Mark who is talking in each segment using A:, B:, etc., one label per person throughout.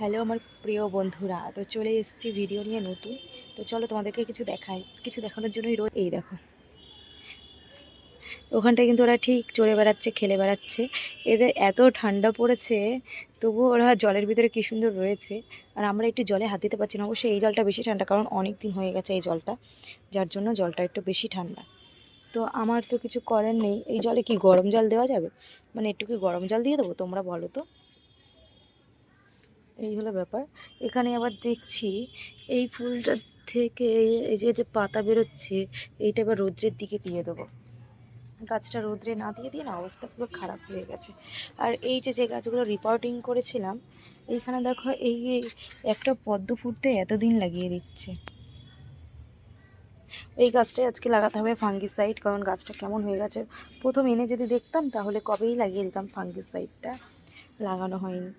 A: Hello আমার প্রিয় বন্ধুরা, তো চলে এসেছি ভিডিও নিয়ে নতুন। তো চলো তোমাদেরকে কিছু দেখাই, কিছু দেখানোর জন্যই রোজ এই দেখো। ওখানটায় কিন্তু ওরা ঠিক চড়ে বেড়াচ্ছে, খেলে বেড়াচ্ছে। এদের এত ঠান্ডা পড়েছে, তবুও ওরা জলের ভিতরে কী সুন্দর রয়েছে। আর আমরা একটু জলে হাত দিতে পারছি না অবশ্যই এই জলটা বেশি ঠান্ডা, কারণ অনেক দিন হয়ে গেছে এই জলটা, যার জন্য জলটা একটু বেশি ঠান্ডা। তো আমার তো কিছু করার নেই, এই জলে কি গরম জল দেওয়া যাবে? মানে একটু কি গরম জল দিয়ে দেবো, তোমরা বলো তো। এই হলো ব্যাপার। এখানে আবার দেখছি এই ফুলটা থেকে এই- যে যে পাতা বেরোচ্ছে, এইটা এবার রৌদ্রের দিকে দিয়ে দেবো। গাছটা রৌদ্রে না দিয়ে দিয়ে না, অবস্থা পুরো খারাপ হয়ে গেছে। আর এই যে যে গাছগুলো রিপোর্টিং করেছিলাম, এইখানে দেখো এই এই একটা পদ্ম ফুটতে এতদিন লাগিয়ে দিচ্ছে। এই গাছটাই আজকে লাগাতে হবে ফাঙ্গিসাইড কারণ গাছটা কেমন হয়ে গেছে। প্রথম এনে যদি দেখতাম, তাহলে কবেই লাগিয়ে দিতাম ফাঙ্গিসাইডটা লাগানো হয়নি।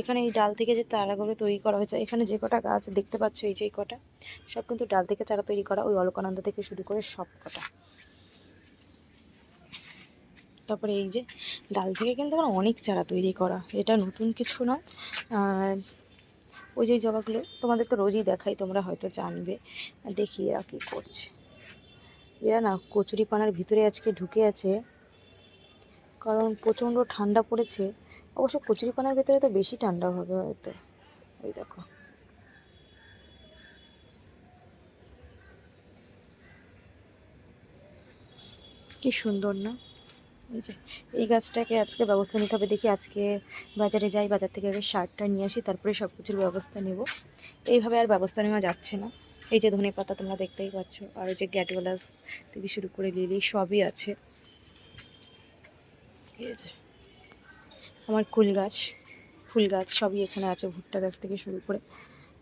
A: এখানে এই ডাল থেকে যে চারাগুলো তৈরি করা হয়েছে, এখানে যে কটা গাছ দেখতে পাচ্ছ, এই যে কটা, সব কিন্তু ডাল থেকে চারা তৈরি করা, ওই অলকানন্দ থেকে শুরু করে সব কটা। তারপরে এই যে ডাল থেকে কিন্তু আমার অনেক চারা তৈরি করা, এটা নতুন কিছু নয়। আর ওই যে জবাগুলো, তোমাদের তো রোজই দেখাই, তোমরা হয়তো জানবে। দেখি এরা কী করছে। এরা না কচুরি পানার ভিতরে আজকে ঢুকে আছে কারণ প্রচণ্ড ঠান্ডা পড়েছে। অবশ্য কচুরিপানার ভেতরে তো বেশি ঠান্ডা হবে হয়তো। ওই দেখো। কি সুন্দর, না? এই যে, এই গাছটাকে আজকে ব্যবস্থা নিতে হবে। দেখি আজকে বাজারে যাই, বাজার থেকে আগে সারটা নিয়ে আসি, তারপরে সব কিছুর ব্যবস্থা নেব। এইভাবে আর ব্যবস্থা নেওয়া যাচ্ছে না। এই যে ধনে পাতা তোমরা দেখতেই পাচ্ছ, আর যে গ্যাটওয়ালাস থেকে শুরু করে লিলি, সবই আছে। এই আমার কুল গাছ, ফুল গাছ সবই এখানে আছে, ভুট্টা গাছ থেকে শুরু করে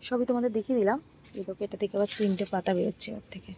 A: সবই তোমাদের দেখিয়ে দিলাম। এই দেখো, এটা থেকে আবার তিনটে পাতা বেরোচ্ছে ওর থেকে।